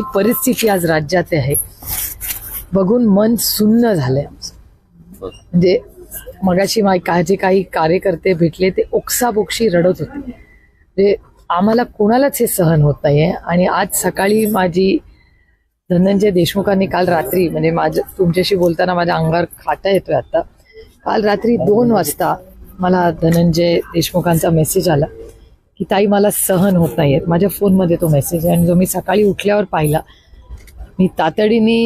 जी परिस्थिती आज राज्यात आहे. बघून मन सुन्न झालंय आमचं. म्हणजे मगाशी मा का जे काही कार्यकर्ते भेटले ते ओक्साबोक्षी रडत होते. म्हणजे आम्हाला कोणालाच हे सहन होत नाहीये. आणि आज सकाळी माझी धनंजय देशमुखांनी काल रात्री म्हणजे माझ्या तुमच्याशी बोलताना माझ्या अंगावर खाटा येतोय आता. काल रात्री दोन वाजता मला धनंजय देशमुखांचा मेसेज आला. की ताई मला सहन होत नाहीयेत. माझ्या फोनमध्ये तो मेसेज आहे आणि जो मी सकाळी उठल्यावर पाहिला मी तातडीने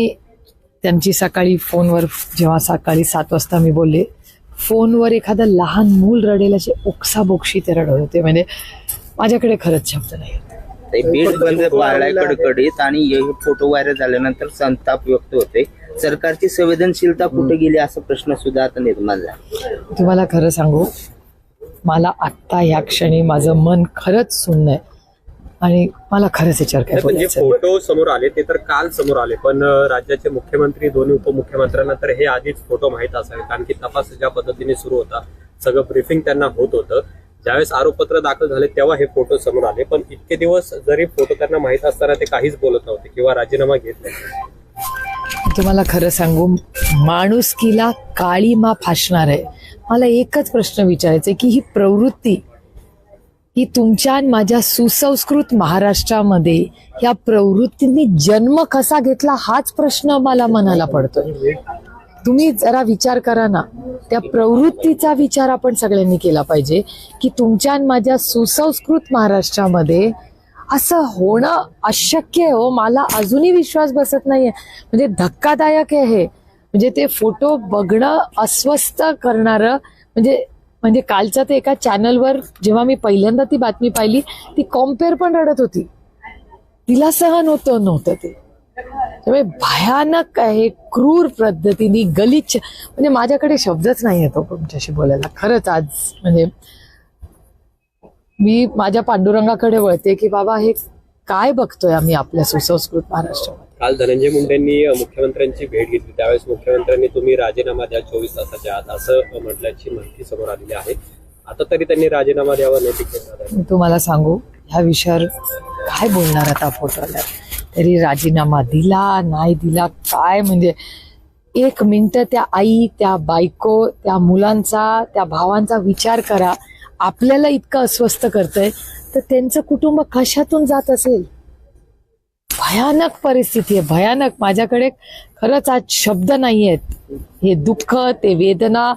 त्यांची सकाळी फोनवर जेव्हा सकाळी सात वाजता मी बोलले फोनवर एखादं लहान मूल रडेल असे ओक्साबोक्षी ते रडत होते. म्हणजे माझ्याकडे खरंच शब्द नाही ते बीड बंद पाळलाय कडकडीत आणि हे फोटो व्हायरल झाल्यानंतर संताप व्यक्त होते. सरकारची संवेदनशीलता कुठे गेली असा प्रश्न सुद्धा आता निर्माण झाला. तुम्हाला खरं सांगू मला आत्ता ह्या क्षणी माझं मन खरंच सुन्न आहे. आणि मला खरंच याच्यावर काय बोलायचं? आहे. फोटो समोर आले ते तर काल समोर आले पण अं, राज्याचे मुख्यमंत्री दोन्ही उपमुख्यमंत्र्यांना तर हे आधीच फोटो माहीत असावे कारण की तपास ज्या पद्धतीने सुरू होता सगळं ब्रीफिंग त्यांना होत होतं. ज्यावेळेस आरोपपत्र दाखल झाले तेव्हा हे फोटो समोर आले पण इतके दिवस जरी फोटो त्यांना माहीत असताना ते काहीच बोलत नव्हते किंवा राजीनामा घेत नाही तुम्हाला खरं सांगू माणुसकीला काळीमा फासणार आहे. मला एकच प्रश्न विचारायचा आहे की ही प्रवृत्ती ही तुमच्या आणि माझ्या सुसंस्कृत महाराष्ट्रामध्ये या प्रवृत्तींनी जन्म कसा घेतला हाच प्रश्न मला मनाला पडतोय. तुम्ही जरा विचार करा ना. त्या प्रवृत्तीचा विचार आपण सगळ्यांनी केला पाहिजे की तुमच्या आणि माझ्या सुसंस्कृत महाराष्ट्रामध्ये असं होणं अशक्य आहे हो. मला अजूनही विश्वास बसत नाहीये. म्हणजे धक्कादायक आहे हे. म्हणजे ते फोटो बघणं अस्वस्थ करणारं म्हणजे म्हणजे कालच्या ते एका चॅनलवर जेव्हा मी पहिल्यांदा ती बातमी पाहिली ती कॉम्पेअर पण रडत होती. तिला सहन होतं नव्हतं ते. त्यामुळे भयानक आहे क्रूर पद्धतीने गलिच्छ. म्हणजे माझ्याकडे शब्दच नाही येतो तुमच्याशी बोलायला. खरंच आज म्हणजे मी माझ्या पांडुरंगाकडे वळते की बाबा हे काय बघतोय आम्ही आपल्या सुसंस्कृत महाराष्ट्रामध्ये? काल धनंजय मुंडेंनी मुख्यमंत्र्यांची भेट घेतली. त्यावेळेस मुख्यमंत्र्यांनी तुम्ही राजीनामा द्या चोवीस तासाच्या आत असं म्हटल्याची माहिती समोर आलेली आहे. आता तरी त्यांनी राजीनामा द्यावा नैतिक तुम्हाला सांगू ह्या विषयावर काय बोलणार आता फोटोला तरी राजीनामा दिला नाही दिला काय? म्हणजे एक मिनिट त्या आई त्या बायको त्या मुलांचा त्या भावांचा विचार करा. आपल्याला इतकं अस्वस्थ करतंय तर त्यांचं कुटुंब कशातून जात असेल? भयानक परिस्थिती आहे भयानक. माझ्याकडे खरंच आज शब्द नाही आहेत हे दुःख ते वेदना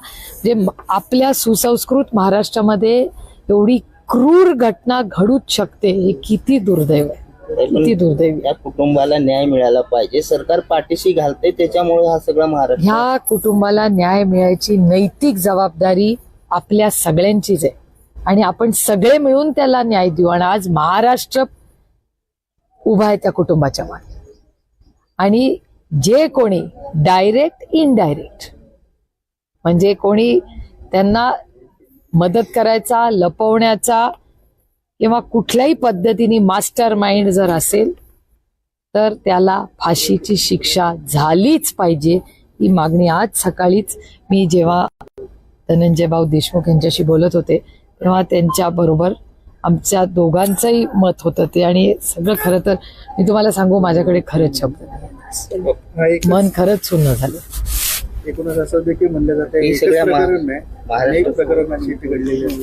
जे आपल्या सुसंस्कृत महाराष्ट्रामध्ये एवढी क्रूर घटना घडूच शकते हे किती दुर्दैव आहे. किती दुर्दैवी. या कुटुंबाला न्याय मिळाला पाहिजे. सरकार पाठीशी घालते त्याच्यामुळे हा सगळा महाराष्ट्र ह्या कुटुंबाला न्याय मिळायची नैतिक जबाबदारी आपल्या सगळ्यांचीच आहे. आणि आपण सगळे मिळून त्याला न्याय देऊ. आणि आज महाराष्ट्र उभा आहे त्या कुटुंबाच्या मागे. आणि जे कोणी डायरेक्ट इनडायरेक्ट म्हणजे कोणी त्यांना मदत करायचा लपवण्याचा किंवा कुठल्याही पद्धतीने मास्टर माइंड जर असेल तर त्याला फाशीची शिक्षा झालीच पाहिजे. ही मागणी आज सकाळीच मी जेव्हा धनंजय भाऊ देशमुख यांच्याशी बोलत होते तेव्हा त्यांच्या बरोबर आमच्या दोघांचंही मत होतं ते. आणि सगळं खरं तर मी तुम्हाला सांगू माझ्याकडे खरंच शब्द मन खरंच सुन्न झालं. एकूणच असं देखील म्हणलं जातं हे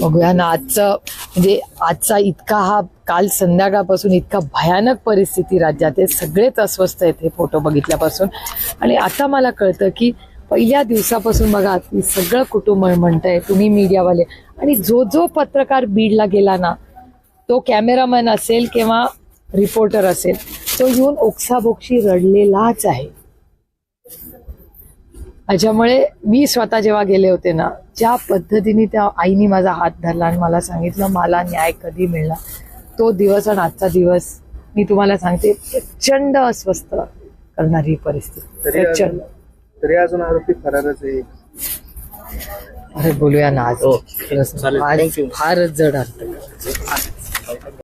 बघूया ना आजचं म्हणजे आजचा इतका हा काल संध्याकाळपासून इतका भयानक परिस्थिती राज्यात आहे. सगळेच अस्वस्थ आहेत हे फोटो बघितल्यापासून. आणि आता मला कळतं की पहिल्या दिवसापासून बघा की सगळं कुटुंब म्हणतंय तुम्ही मीडियावाले आणि जो जो पत्रकार बीडला गेला ना तो कॅमेरामॅन असेल किंवा रिपोर्टर असेल तो येऊन ओक्साबोक्षी रडलेलाच आहे. त्याच्यामुळे मी स्वतः जेव्हा गेले होते ना ज्या पद्धतीने त्या आईने माझा हात धरला आणि मला सांगितलं मला न्याय कधी मिळणार? तो दिवस आणि आजचा दिवस मी तुम्हाला सांगते प्रचंड अस्वस्थ करणारी परिस्थिती. प्रचंड. तरी अजून आरोपी फरारच आहे अरे बोलूया ना आज हो. खरंच. चालेल. आज Thank you. फारच जड अर्थ